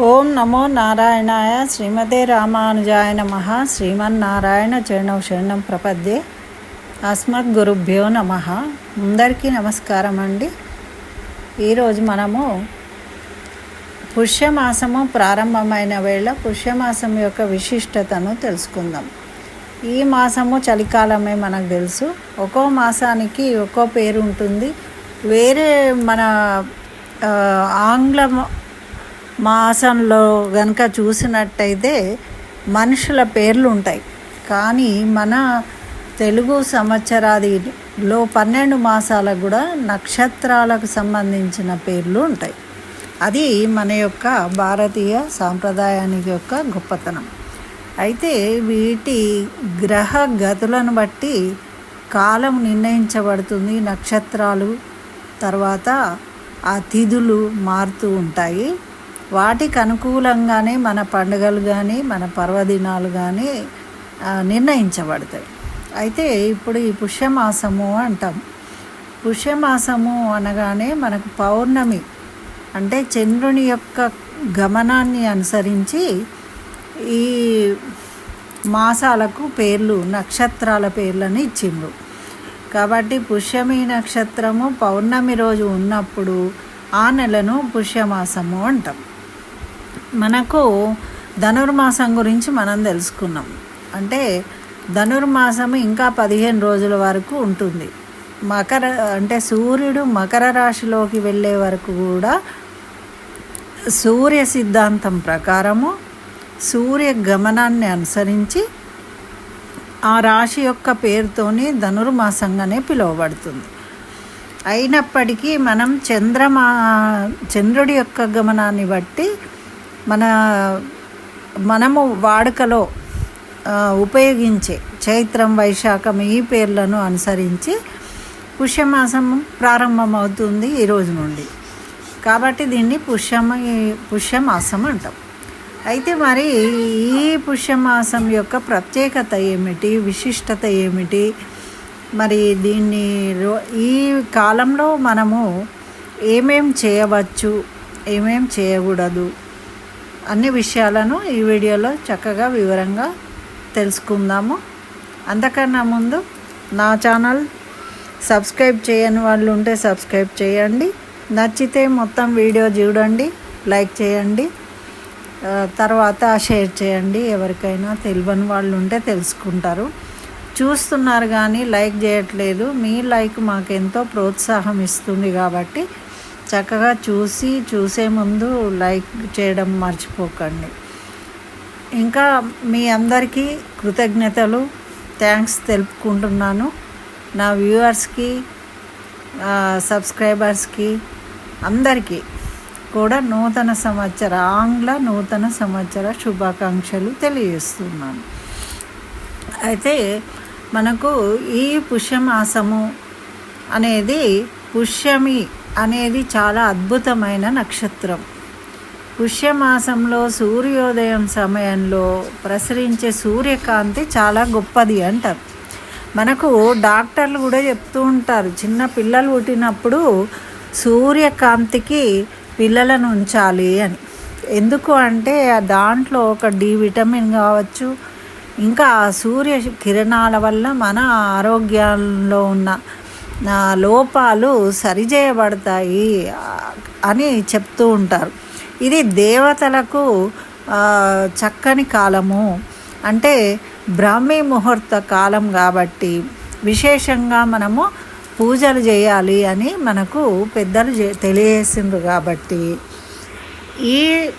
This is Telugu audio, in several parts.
ఓం నమో నారాయణాయ శ్రీమతే రామానుజాయ నమ. శ్రీమన్నారాయణ చరణం శరణం ప్రపద్యే. అస్మద్ గురుభ్యో నమ. అందరికీ నమస్కారం అండి. ఈరోజు మనము పుష్యమాసము ప్రారంభమైన వేళ పుష్యమాసం యొక్క విశిష్టతను తెలుసుకుందాం. ఈ మాసము చలికాలమే మనకు తెలుసు. ఒక్కో మాసానికి ఒక్కో పేరు ఉంటుంది. వేరే మన ఆంగ్లము ఆంగ్ల మాసంలో కనుక చూసినట్టయితే మనుషుల పేర్లు ఉంటాయి. కానీ మన తెలుగు సంవత్సరాదిలో పన్నెండు మాసాలకు కూడా నక్షత్రాలకు సంబంధించిన పేర్లు ఉంటాయి. అది మన యొక్క భారతీయ సాంప్రదాయానికి యొక్క గొప్పతనం. అయితే వీటి గ్రహ గతులను బట్టి కాలం నిర్ణయించబడుతుంది. నక్షత్రాలు తర్వాత ఆ తిథులు మారుతూ ఉంటాయి. వాటికి అనుకూలంగానే మన పండుగలు కానీ మన పర్వదినాలు కానీ నిర్ణయించబడతాయి. అయితే ఇప్పుడు ఈ పుష్యమాసము అంటాం. పుష్యమాసము అనగానే మనకు పౌర్ణమి అంటే చంద్రుని యొక్క గమనాన్ని అనుసరించి ఈ మాసాలకు పేర్లు నక్షత్రాల పేర్లను ఇచ్చిండ్రు. కాబట్టి పుష్యమి నక్షత్రము పౌర్ణమి రోజు ఉన్నప్పుడు ఆ నెలను పుష్యమాసము అంటాం. మనకు ధనుర్మాసం గురించి మనం తెలుసుకున్నాం. అంటే ధనుర్మాసం ఇంకా పదిహేను రోజుల వరకు ఉంటుంది. మకర అంటే సూర్యుడు మకర రాశిలోకి వెళ్ళే వరకు కూడా సూర్య సిద్ధాంతం ప్రకారము సూర్య గమనాన్ని అనుసరించి ఆ రాశి యొక్క పేరుతోని ధనుర్మాసంగానే పిలువబడుతుంది. అయినప్పటికీ మనం చంద్రమా చంద్రుడి యొక్క గమనాన్ని బట్టి మన మనము వాడుకలో ఉపయోగించే చైత్రం వైశాఖం ఈ పేర్లను అనుసరించి పుష్యమాసం ప్రారంభమవుతుంది ఈరోజు నుండి. కాబట్టి దీన్ని పుష్యమ పుష్యమాసం అంటాం. అయితే మరి ఈ పుష్యమాసం యొక్క ప్రత్యేకత ఏమిటి? విశిష్టత ఏమిటి? మరి దీన్ని రో- ఈ కాలంలో మనము ఏమేం చేయవచ్చు? ఏమేం చేయకూడదు? అన్ని విషయాలను ఈ వీడియోలో చక్కగా వివరంగా తెలుసుకుందాము. అంతకన్నా ముందు నా ఛానల్ సబ్స్క్రైబ్ చేయని వాళ్ళు ఉంటే సబ్స్క్రైబ్ చేయండి. నచ్చితే మొత్తం వీడియో చూడండి లైక్ చేయండి. తర్వాత షేర్ చేయండి. ఎవరికైనా తెలియని వాళ్ళు ఉంటే తెలుసుకుంటారు. చూస్తున్నారు కానీ లైక్ చేయట్లేదు. మీ లైక్ మాకు ఎంతో ప్రోత్సాహం ఇస్తుంది కాబట్టి చక్కగా చూసి చూసే ముందు లైక్ చేయడం మర్చిపోకండి. ఇంకా మీ అందరికీ కృతజ్ఞతలు. థ్యాంక్స్ తెలుపుకుంటున్నాను. నా వ్యూవర్స్కి సబ్స్క్రైబర్స్కి అందరికీ కూడా నూతన సంవత్సర ఆంగ్ల నూతన సంవత్సర శుభాకాంక్షలు తెలియజేస్తున్నాను. అయితే మనకు ఈ పుష్యమాసము అనేది పుష్యమి అనేది చాలా అద్భుతమైన నక్షత్రం. పుష్యమాసంలో సూర్యోదయం సమయంలో ప్రసరించే సూర్యకాంతి చాలా గొప్పది అంటారు. మనకు డాక్టర్లు కూడా చెప్తూ ఉంటారు చిన్న పిల్లలు పుట్టినప్పుడు సూర్యకాంతికి పిల్లలను ఉంచాలి అని. ఎందుకు అంటే దాంట్లో ఒక డి విటమిన్ కావచ్చు ఇంకా సూర్య కిరణాల వల్ల మన ఆరోగ్యంలో ఉన్న నా లోపాలు సరిచేయబడతాయి అని చెప్తూ ఉంటారు. ఇది దేవతలకు చక్కని కాలము. అంటే బ్రాహ్మీ ముహూర్త కాలం కాబట్టి విశేషంగా మనము పూజలు చేయాలి అని మనకు పెద్దలు తెలియజేసిండ్రు కాబట్టి ఈ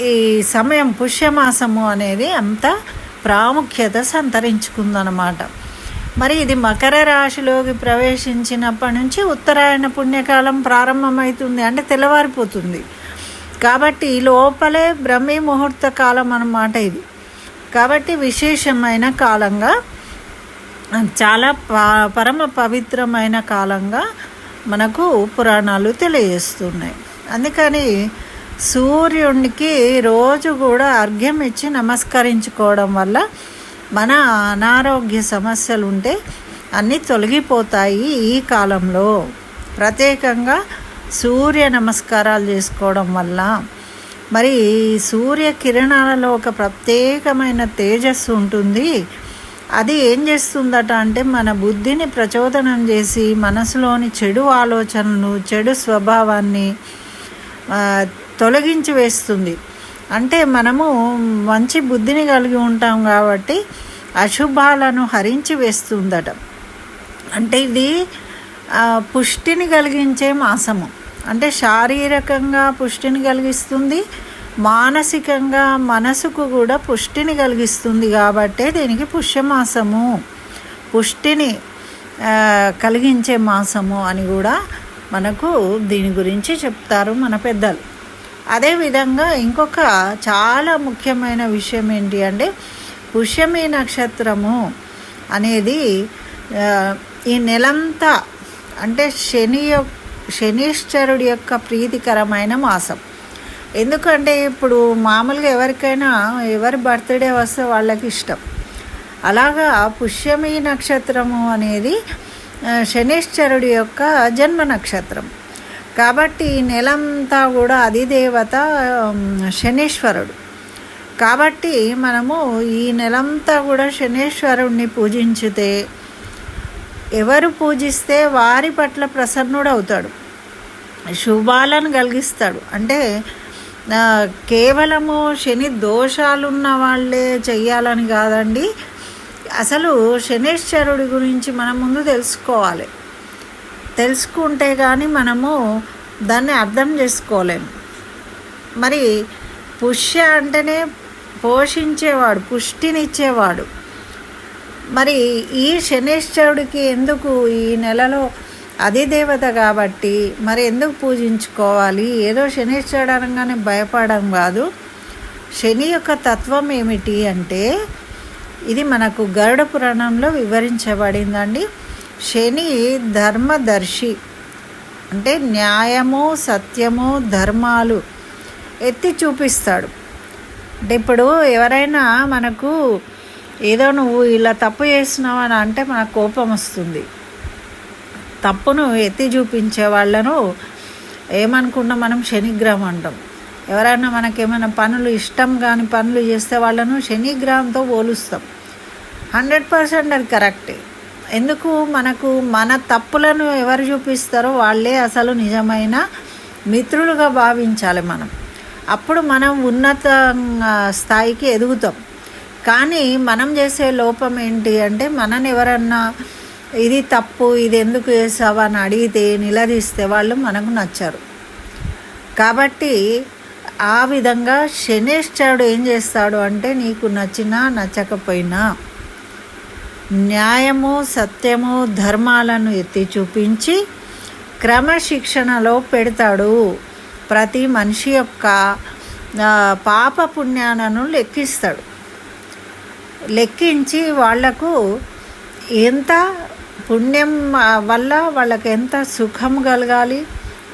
ఈ సమయం పుష్యమాసము అనేది అంత ప్రాముఖ్యత సంతరించుకుందనమాట. మరి ఇది మకర రాశిలోకి ప్రవేశించినప్పటి నుంచి ఉత్తరాయణ పుణ్యకాలం ప్రారంభమవుతుంది అంటే తెల్లవారిపోతుంది. కాబట్టి లోపలే బ్రహ్మీ ముహూర్త కాలం అన్నమాట ఇది. కాబట్టి విశేషమైన కాలంగా చాలా పరమ పవిత్రమైన కాలంగా మనకు పురాణాలు తెలియజేస్తున్నాయి. అందుకని సూర్యునికి రోజు కూడా అర్ఘ్యం ఇచ్చి నమస్కరించుకోవడం వల్ల మన అనారోగ్య సమస్యలు ఉంటే అన్నీ తొలగిపోతాయి ఈ కాలంలో. ప్రత్యేకంగా సూర్య నమస్కారాలు చేసుకోవడం వల్ల. మరి సూర్య కిరణాలలో ఒక ప్రత్యేకమైన తేజస్సు ఉంటుంది. అది ఏం చేస్తుందట అంటే మన బుద్ధిని ప్రచోదనం చేసి మనసులోని చెడు ఆలోచనలు చెడు స్వభావాన్ని తొలగించి వేస్తుంది. అంటే మనము మంచి బుద్ధిని కలిగి ఉంటాం కాబట్టి అశుభాలను హరించి వేస్తుందట. అంటే ఇది పుష్టిని కలిగించే మాసము. అంటే శారీరకంగా పుష్టిని కలిగిస్తుంది మానసికంగా మనసుకు కూడా పుష్టిని కలిగిస్తుంది కాబట్టే దీనికి పుష్యమాసము. పుష్టిని కలిగించే మాసము అని కూడా మనకు దీని గురించి చెప్తారు మన పెద్దలు. అదేవిధంగా ఇంకొక చాలా ముఖ్యమైన విషయం ఏంటి అంటే పుష్యమి నక్షత్రము అనేది ఈ నెలంతా అంటే శని శనీశ్వరుడి యొక్క ప్రీతికరమైన మాసం. ఎందుకంటే ఇప్పుడు మామూలుగా ఎవరికైనా ఎవరి బర్త్డే వస్తే వాళ్ళకి ఇష్టం. అలాగా పుష్యమి నక్షత్రము అనేది శనీశ్వరుడి యొక్క జన్మ నక్షత్రం. కాబట్టి నెలంతా కూడా అధిదేవత శనీశ్వరుడు. కాబట్టి మనము ఈ నెలంతా కూడా శనీశ్వరుణ్ణి పూజించితే ఎవరు పూజిస్తే వారి పట్ల ప్రసన్నుడు అవుతాడు. శుభాలను కలిగిస్తాడు. అంటే కేవలము శని దోషాలున్న వాళ్ళే చెయ్యాలని కాదండి. అసలు శనేశ్వరుడి గురించి మనం ముందు తెలుసుకోవాలి. తెలుసుకుంటే కానీ మనము దాన్ని అర్థం చేసుకోలేము. మరి పుష్య అంటేనే పోషించేవాడు పుష్టినిచ్చేవాడు. మరి ఈ శనేశ్వరుడికి ఎందుకు ఈ నెలలో అది దేవత కాబట్టి మరి ఎందుకు పూజించుకోవాలి? ఏదో శనిశ్వరుడు అనగానే భయపడడం కాదు. శని యొక్క తత్వం ఏమిటి అంటే ఇది మనకు గరుడ పురాణంలో వివరించబడిందండి. శని ధర్మదర్శి. అంటే న్యాయము సత్యము ధర్మాలు ఎత్తి చూపిస్తాడు. అంటే ఇప్పుడు ఎవరైనా మనకు ఏదో నువ్వు ఇలా తప్పు చేసినావు అని అంటే మనకు కోపం వస్తుంది. తప్పును ఎత్తి చూపించే వాళ్ళను ఏమనుకున్నా మనం శనిగ్రహం అంటాం. ఎవరైనా మనకేమైనా పనులు ఇష్టం కాని పనులు చేస్తే వాళ్ళను శనిగ్రహంతో పోలుస్తాం. హండ్రెడ్ పర్సెంట్ అది కరెక్టే. ఎందుకు మనకు మన తప్పులను ఎవరు చూపిస్తారో వాళ్ళే అసలు నిజమైన మిత్రులుగా భావించాలి మనం. అప్పుడు మనం ఉన్నత స్థాయికి ఎదుగుతాం. కానీ మనం చేసే లోపం ఏంటి అంటే మనని ఎవరన్నా ఇది తప్పు ఇది ఎందుకు వేసావు అని అడిగితే నిలదీస్తే వాళ్ళు మనకు నచ్చారు. కాబట్టి ఆ విధంగా శనేశ్వరుడు ఏం చేస్తాడు అంటే నీకు నచ్చినా నచ్చకపోయినా న్యాయము సత్యము ధర్మాలను ఎత్తి చూపించి క్రమశిక్షణలో పెడతాడు. ప్రతి మనిషి యొక్క పాప పుణ్యాలను లెక్కిస్తాడు. లెక్కించి వాళ్ళకు ఎంత పుణ్యం వల్ల వాళ్ళకి ఎంత సుఖం కలగాలి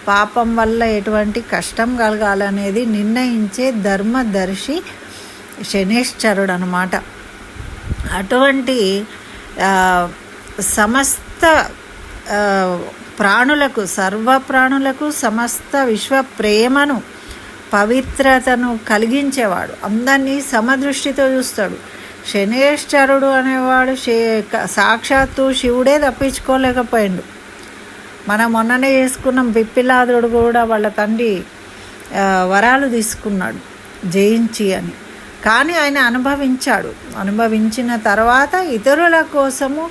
పాపం వల్ల ఎటువంటి కష్టం కలగాలి అనేది నిర్ణయించే ధర్మదర్శి శనేశ్వరుడు అనమాట అటువంటి సమస్త ప్రాణులకు సర్వ ప్రాణులకు సమస్త విశ్వ ప్రేమను పవిత్రతను కలిగించేవాడు. అందరినీ సమదృష్టితో చూస్తాడు. శనేశ్వరుడు అనేవాడు సాక్షాత్తు శివుడే తప్పించుకోలేకపోయిండు. మనం మొన్ననే చేసుకున్నాం పిప్పిలాదుడు కూడా వాళ్ళ తండ్రి వరాలు తీసుకున్నాడు జయించి అని. కానీ ఆయన అనుభవించాడు. అనుభవించిన తర్వాత ఇతరుల కోసము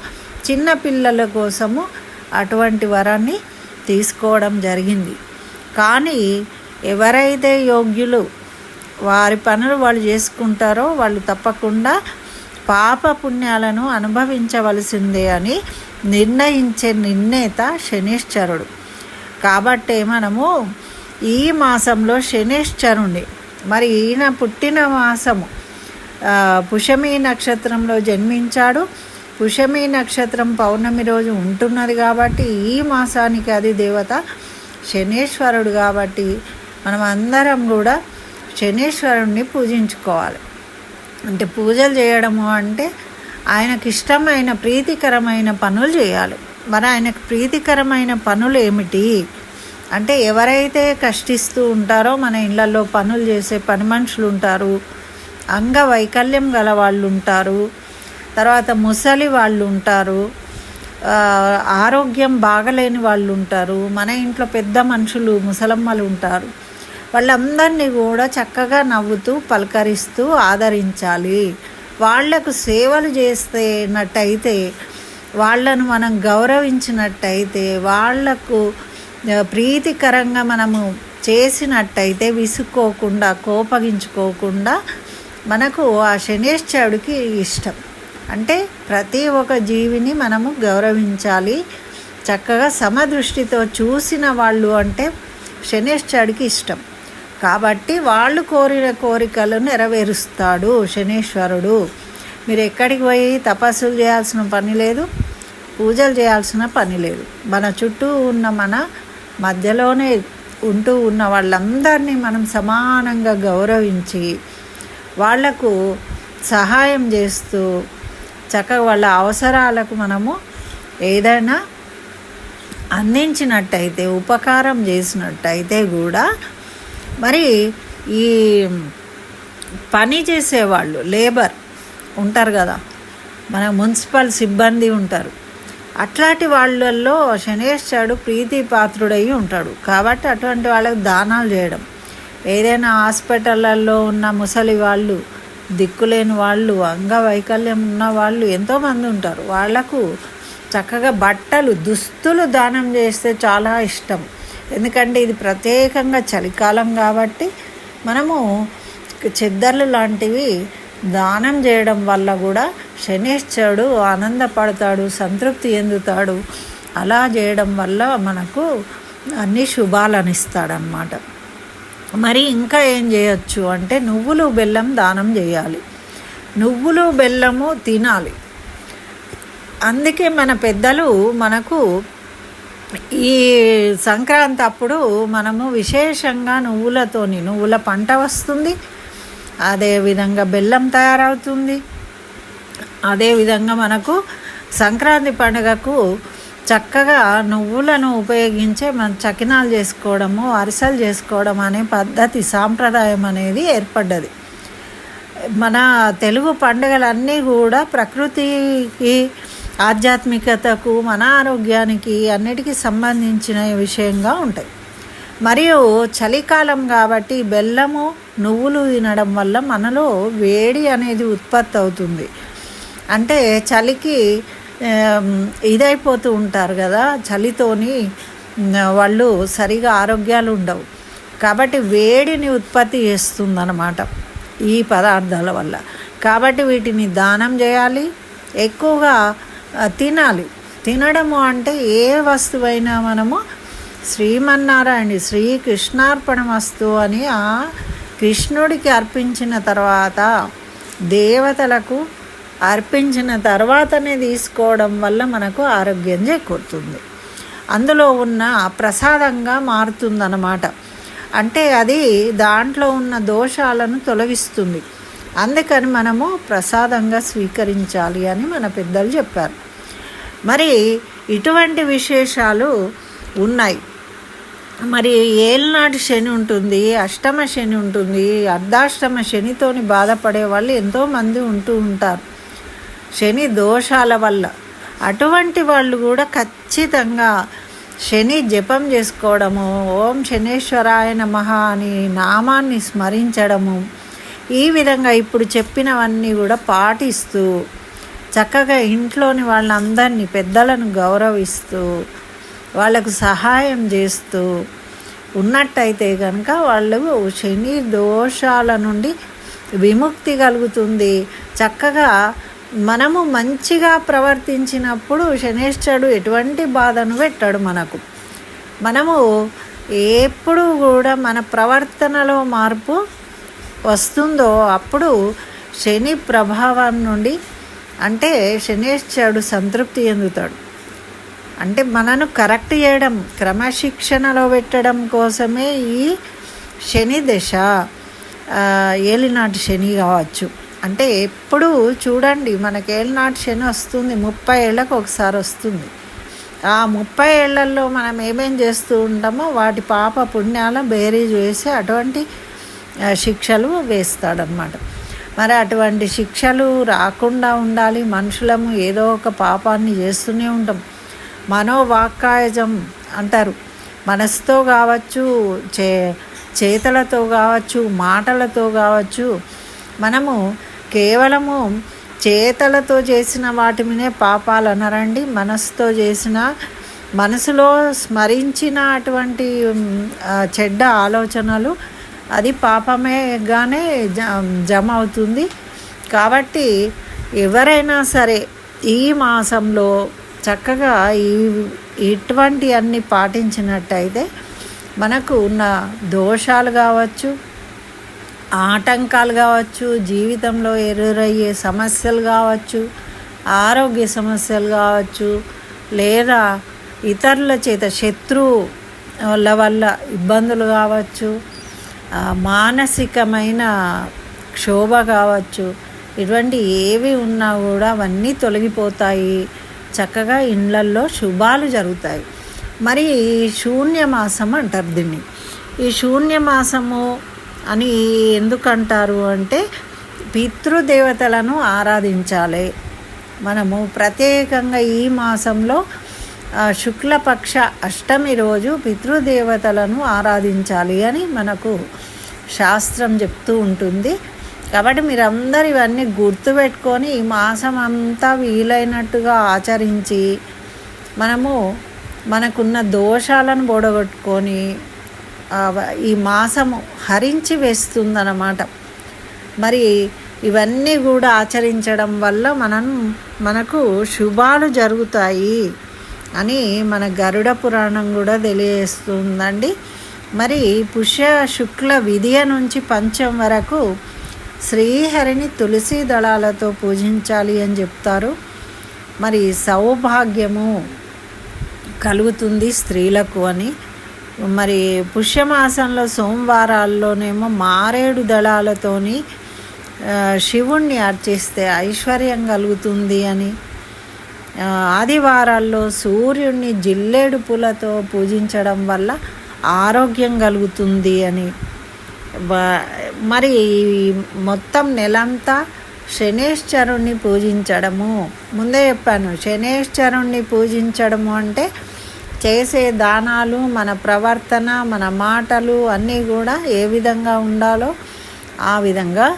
చిన్న పిల్లల కోసము అటువంటి వరాన్ని తీసుకోవడం జరిగింది. కానీ ఎవరైతే యోగ్యులు వారి పనులు వాళ్ళు చేసుకుంటారో వాళ్ళు తప్పకుండా పాప పుణ్యాలను అనుభవించవలసిందే అని నిర్ణయించే నిర్ణేత శనిశ్చరుడు కాబట్టి మనము ఈ మాసంలో శనిశ్చరుణ్ణి మరి ఈయన పుట్టిన మాసము పుషమి నక్షత్రంలో జన్మించాడు. పుషమి నక్షత్రం పౌర్ణమి రోజు ఉంటున్నది కాబట్టి ఈ మాసానికి అది దేవత శనేశ్వరుడు కాబట్టి మనం అందరం కూడా శనేశ్వరుణ్ణి పూజించుకోవాలి. అంటే పూజలు చేయడము అంటే ఆయనకి ఇష్టమైన ప్రీతికరమైన పనులు చేయాలి. మరి ఆయనకు ప్రీతికరమైన పనులు ఏమిటి? అంటే ఎవరైతే కష్టిస్తూ ఉంటారో మన ఇళ్ళలో పనులు చేసే పని మనుషులు ఉంటారు అంగవైకల్యం గల వాళ్ళు ఉంటారు తర్వాత ముసలి వాళ్ళు ఉంటారు ఆరోగ్యం బాగలేని వాళ్ళు ఉంటారు మన ఇంట్లో పెద్ద మనుషులు ముసలమ్మలు ఉంటారు. వాళ్ళందరినీ కూడా చక్కగా నవ్వుతూ పలకరిస్తూ ఆదరించాలి. వాళ్ళకు సేవలు చేస్తేనట్టయితే వాళ్ళను మనం గౌరవించినట్టయితే వాళ్ళకు ప్రీతికరంగా మనము చేసినట్టయితే విసుక్కోకుండా కోపగించుకోకుండా మనకు ఆ శనేశ్వరుడికి ఇష్టం. అంటే ప్రతి ఒక్క జీవిని మనము గౌరవించాలి. చక్కగా సమదృష్టితో చూసిన వాళ్ళు అంటే శనేశ్వరుడికి ఇష్టం. కాబట్టి వాళ్ళు కోరిన కోరికలు నెరవేరుస్తాడు శనీశ్వరుడు. మీరు ఎక్కడికి పోయి తపస్సులు చేయాల్సిన పని లేదు పూజలు చేయాల్సిన పని లేదు. మన చుట్టూ ఉన్న మన మధ్యలోనే ఉంటూ ఉన్న వాళ్ళందరినీ మనం సమానంగా గౌరవించి వాళ్ళకు సహాయం చేస్తూ చక్కగా వాళ్ళ అవసరాలకు మనము ఏదైనా అందించినట్టయితే ఉపకారం చేసినట్టయితే కూడా మరి ఈ పని చేసేవాళ్ళు లేబర్ ఉంటారు కదా మన మున్సిపల్ సిబ్బంది ఉంటారు. అట్లాంటి వాళ్ళల్లో శనేశ్వరుడు ప్రీతి పాత్రుడై ఉంటాడు. కాబట్టి అటువంటి వాళ్ళకి దానాలు చేయడం. ఏదైనా హాస్పిటళ్ళల్లో ఉన్న ముసలి వాళ్ళు దిక్కులేని వాళ్ళు అంగవైకల్యం ఉన్న వాళ్ళు ఎంతోమంది ఉంటారు. వాళ్ళకు చక్కగా బట్టలు దుస్తులు దానం చేస్తే చాలా ఇష్టం. ఎందుకంటే ఇది ప్రత్యేకంగా చలికాలం కాబట్టి మనము చెద్దర్లు లాంటివి దానం చేయడం వల్ల కూడా శనేశ్వరుడు ఆనందపడతాడు సంతృప్తి ఎందుతాడు అలా చేయడం వల్ల మనకు అన్ని శుభాలను ఇస్తాడనమాట మరి ఇంకా ఏం చేయొచ్చు అంటే నువ్వులు బెల్లం దానం చేయాలి. నువ్వులు బెల్లము తినాలి. అందుకే మన పెద్దలు మనకు ఈ సంక్రాంతి అప్పుడు మనము విశేషంగా నువ్వులతోని నువ్వుల పంట వస్తుంది అదేవిధంగా బెల్లం తయారవుతుంది. అదేవిధంగా మనకు సంక్రాంతి పండుగకు చక్కగా నువ్వులను ఉపయోగించే మన చకినాలు చేసుకోవడము అరిసెలు చేసుకోవడం అనే పద్ధతి సాంప్రదాయం అనేది ఏర్పడ్డది. మన తెలుగు పండుగలన్నీ కూడా ప్రకృతికి ఆధ్యాత్మికతకు మన ఆరోగ్యానికి అన్నిటికీ సంబంధించిన విషయంగా ఉంటాయి. మరియు చలికాలం కాబట్టి బెల్లము నువ్వులు తినడం వల్ల మనలో వేడి అనేది ఉత్పత్తి అవుతుంది. అంటే చలికి ఇదైపోతూ ఉంటారు కదా చలితోని వాళ్ళు సరిగా ఆరోగ్యాలు ఉండవు. కాబట్టి వేడిని ఉత్పత్తి చేస్తుందన్నమాట ఈ పదార్థాల వల్ల. కాబట్టి వీటిని దానం చేయాలి ఎక్కువగా తినాలి. తినడము అంటే ఏ వస్తువైనా మనము శ్రీమన్నారాయణ శ్రీ కృష్ణార్పణమస్తు అని ఆ కృష్ణుడికి అర్పించిన తర్వాత దేవతలకు అర్పించిన తర్వాతనే తీసుకోవడం వల్ల మనకు ఆరోగ్యం చేకూరుతుంది. అందులో ఉన్న ప్రసాదంగా మారుతుందన్నమాట. అంటే అది దాంట్లో ఉన్న దోషాలను తొలగిస్తుంది. అందుకని మనము ప్రసాదంగా స్వీకరించాలి అని మన పెద్దలు చెప్పారు. మరి ఇటువంటి విశేషాలు ఉన్నాయి. మరి ఏళ్ళనాటి శని ఉంటుంది అష్టమ శని ఉంటుంది అర్ధాష్టమ శనితోని బాధపడే వాళ్ళు ఎంతోమంది ఉంటూ ఉంటారు. శని దోషాల వల్ల. అటువంటి వాళ్ళు కూడా ఖచ్చితంగా శని జపం చేసుకోవడము ఓం శనేశ్వరాయ నమః అని నామాన్ని స్మరించడము ఈ విధంగా ఇప్పుడు చెప్పినవన్నీ కూడా పాటిస్తూ చక్కగా ఇంట్లోని వాళ్ళందరినీ పెద్దలను గౌరవిస్తూ వాళ్ళకు సహాయం చేస్తూ ఉన్నట్టయితే కనుక వాళ్ళు శని దోషాల నుండి విముక్తి కలుగుతుంది. చక్కగా మనము మంచిగా ప్రవర్తించినప్పుడు శనేశ్వరుడు ఎటువంటి బాధను పెట్టాడు మనకు. మనము ఎప్పుడు కూడా మన ప్రవర్తనలో మార్పు వస్తుందో అప్పుడు శని ప్రభావం నుండి అంటే శనేశ్వరుడు సంతృప్తి చెందుతాడు. అంటే మనను కరెక్ట్ చేయడం క్రమశిక్షణలో పెట్టడం కోసమే ఈ శని దశ ఏలినాటి శని కావచ్చు. అంటే ఎప్పుడు చూడండి మనకి ఏలినాటి శని వస్తుంది ముప్పై ఏళ్ళకు ఒకసారి వస్తుంది. ఆ ముప్పై ఏళ్ళలో మనం ఏమేం చేస్తూ ఉంటామో వాటి పాప పుణ్యాల బేరీజ్ వేసి అటువంటి శిక్షలు వేస్తాడనమాట మరి అటువంటి శిక్షలు రాకుండా ఉండాలి. మనుషులము ఏదో ఒక పాపాన్ని చేస్తూనే ఉంటాం. మనోవాక్కాయజం అంటారు. మనసుతో కావచ్చు చే చేతలతో కావచ్చు మాటలతో కావచ్చు మనము కేవలము చేతలతో చేసిన వాటి మీదే పాపాలు అనరండి. మనసుతో చేసిన మనసులో స్మరించిన అటువంటి చెడ్డ ఆలోచనలు అది పాపమేగానే జమ అవుతుంది కాబట్టి ఎవరైనా సరే ఈ మాసంలో చక్కగా ఈ ఇటువంటి అన్ని పాటించినట్టయితే మనకు ఉన్న దోషాలు కావచ్చు ఆటంకాలు కావచ్చు జీవితంలో ఎదురయ్యే సమస్యలు కావచ్చు ఆరోగ్య సమస్యలు కావచ్చు లేదా ఇతరుల చేత శత్రువుల వల్ల ఇబ్బందులు కావచ్చు మానసికమైన క్షోభ కావచ్చు ఇటువంటి ఏవి ఉన్నా కూడా అవన్నీ తొలగిపోతాయి. చక్కగా ఇండ్లల్లో శుభాలు జరుగుతాయి. మరి శూన్యమాసం అంటారు దీన్ని. ఈ శూన్యమాసము అని ఎందుకంటారు అంటే పితృదేవతలను ఆరాధించాలి. మనము ప్రత్యేకంగా ఈ మాసంలో శుక్లపక్ష అష్టమి రోజు పితృదేవతలను ఆరాధించాలి అని మనకు శాస్త్రం చెప్తూ ఉంటుంది. కాబట్టి మీరందరూ ఇవన్నీ గుర్తుపెట్టుకొని ఈ మాసం అంతా వీలైనట్టుగా ఆచరించి మనము మనకున్న దోషాలను బోడగొట్టుకొని ఈ మాసము హరించి వేస్తుందన్నమాట. మరి ఇవన్నీ కూడా ఆచరించడం వల్ల మనం మనకు శుభాలు జరుగుతాయి అని మన గరుడ పురాణం కూడా తెలియజేస్తుందండి. మరి పుష్య శుక్ల విధియ నుంచి పంచం వరకు శ్రీహరిని తులసి దళాలతో పూజించాలి అని చెప్తారు. మరి సౌభాగ్యము కలుగుతుంది స్త్రీలకు అని. మరి పుష్యమాసంలో సోమవారాల్లోనేమో మారేడు దళాలతోని శివుణ్ణి అర్చిస్తే ఐశ్వర్యం కలుగుతుంది అని. ఆదివారాల్లో సూర్యుణ్ణి జిల్లేడు పూలతో పూజించడం వల్ల ఆరోగ్యం కలుగుతుంది అని. మరి మొత్తం నెలంతా శనేశ్వరుణ్ణి పూజించడము. ముందే చెప్పాను శనేశ్వరుణ్ణి పూజించడము అంటే చేసే దానాలు మన ప్రవర్తన మన మాటలు అన్నీ కూడా ఏ విధంగా ఉండాలో ఆ విధంగా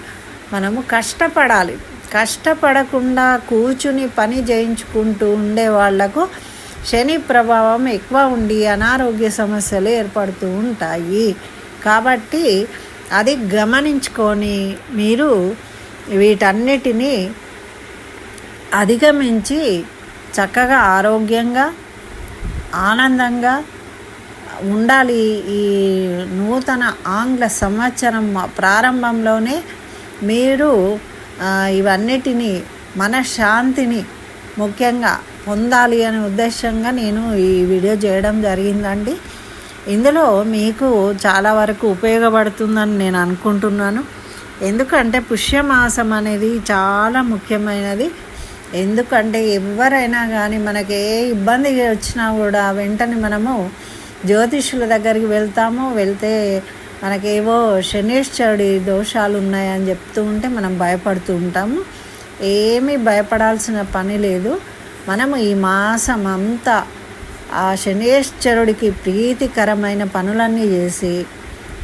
మనము కష్టపడాలి. కష్టపడకుండా కూర్చుని పని చేయించుకుంటూ ఉండే వాళ్ళకు శని ప్రభావం ఎక్కువ ఉండి అనారోగ్య సమస్యలు ఏర్పడుతూ ఉంటాయి. కాబట్టి అది గమనించుకొని మీరు వీటన్నిటినీ అధిగమించి చక్కగా ఆరోగ్యంగా ఆనందంగా ఉండాలి. ఈ నూతన ఆంగ్ల సంవత్సరం ప్రారంభంలోనే మీరు ఇవన్నిటినీ మనశ్శాంతిని ముఖ్యంగా పొందాలి అనే ఉద్దేశంగా నేను ఈ వీడియో చేయడం జరిగిందండి. ఇందులో మీకు చాలా వరకు ఉపయోగపడుతుందని నేను అనుకుంటున్నాను. ఎందుకంటే పుష్యమాసం అనేది చాలా ముఖ్యమైనది. ఎందుకంటే ఎవరైనా కానీ మనకి ఏ ఇబ్బంది వచ్చినా కూడా వెంటనే మనము జ్యోతిష్యుల దగ్గరికి వెళ్తాము. వెళ్తే మనకేవో శనేశ్వరుడి దోషాలు ఉన్నాయని చెప్తూ ఉంటే మనం భయపడుతూ ఉంటాము. ఏమీ భయపడాల్సిన పని లేదు. మనము ఈ మాసం అంతా ఆ శనేశ్వరుడికి ప్రీతికరమైన పనులన్నీ చేసి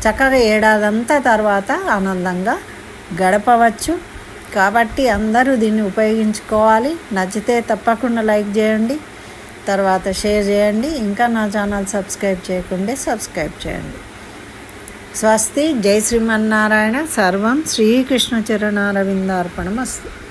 చక్కగా ఏడాదంతా తర్వాత ఆనందంగా గడపవచ్చు. కాబట్టి అందరూ దీన్ని ఉపయోగించుకోవాలి. నచ్చితే తప్పకుండా లైక్ చేయండి. తర్వాత షేర్ చేయండి. ఇంకా నా ఛానల్ సబ్స్క్రైబ్ చేయకుండా సబ్స్క్రైబ్ చేయండి. స్వస్తి. జై శ్రీమన్నారాయణ. సర్వం శ్రీకృష్ణ చరణారవిందార్పణం అస్తు